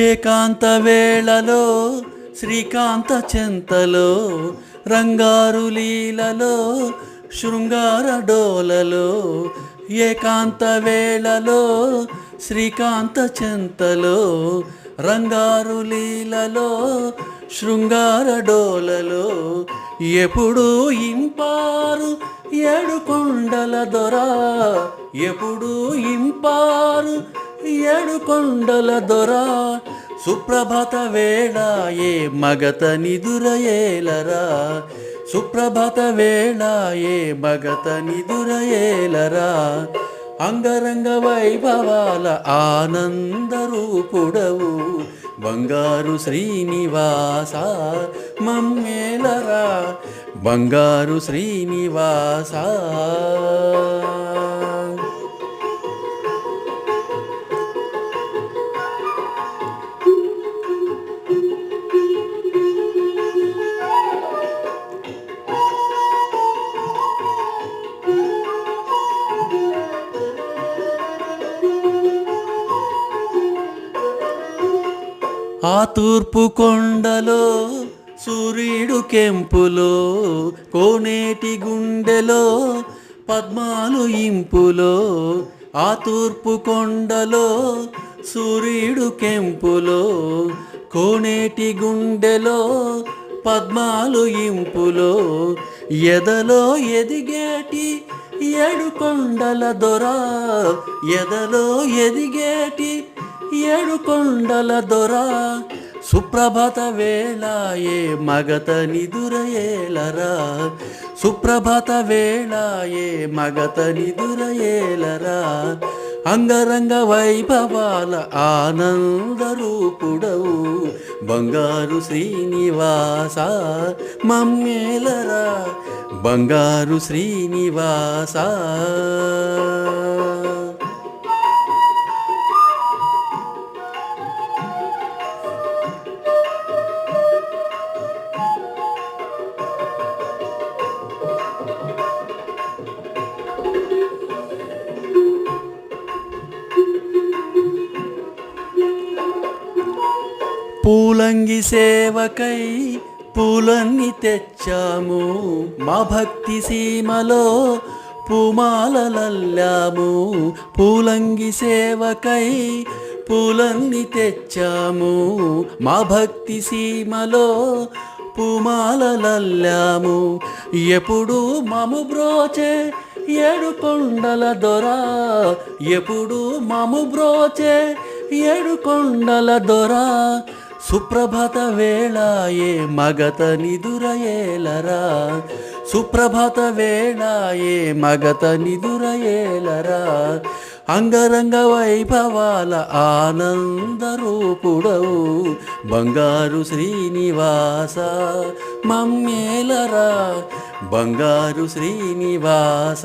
ఏకాంత వేళలో శ్రీకాంత చెంతలో రంగారు లీలలో శృంగార డోలలో ఏకాంత వేళలో శ్రీకాంత చెంతలో రంగారు లీలలో శృంగార డోలలో ఎప్పుడు ఇంపారు ఏడు కొండల దొర ఎప్పుడు ఇంపారు ఏడు కొండల దొర. సుప్రభాత వేళ ఏ మగత నిదురయేలరా సుప్రభాత వేళ ఏ మగత నిదురయేలరా అంగరంగ వైభవాల ఆనందరూపుడవు బంగారు శ్రీనివాస మమ్మేలరా. బంగారు శ్రీనివాస ఆ తూర్పు కొండలో సూర్యుడు కెంపులో కోనేటి గుండెలో పద్మాలు ఇంపులో ఆ తూర్పు కొండలో సూర్యుడు కెంపులో కోనేటి గుండెలో పద్మాలు ఇంపులో ఎదలో ఎదిగేటి ఏడు కొండల దొర ఎదలో ఎదిగేటి ఏడు కొండల దొర సుప్రభత వేళ ఏ మగత నిదురయేలరా సుప్రభత వేళ ఏ మగత నిదురయేలరా అంగరంగ వైభవాల ఆనంద రూపుడవు బంగారు శ్రీనివాస మమ్మేలరా? బంగారు శ్రీనివాస పూలంగి సేవకై పూలన్నీ తెచ్చాము. మా భక్తి సీమలో పూమాలలల్లాము. పూలంగి సేవకై పూలన్నీ తెచ్చాము. మా భక్తి సీమలో పూమాలలల్లాము. ఎప్పుడు మము బ్రోచే ఏడు కొండల దొర. ఎప్పుడు మము బ్రోచే ఏడు కొండల దొర. సుప్రభాత వేళ ఏ మగత నిదురయేలరా సుప్రభాత వేళ ఏ మగత నిదురయేలరా అంగరంగ వైభవాల ఆనందరూపుడవు బంగారు శ్రీనివాస మమ్మేలరా బంగారు శ్రీనివాస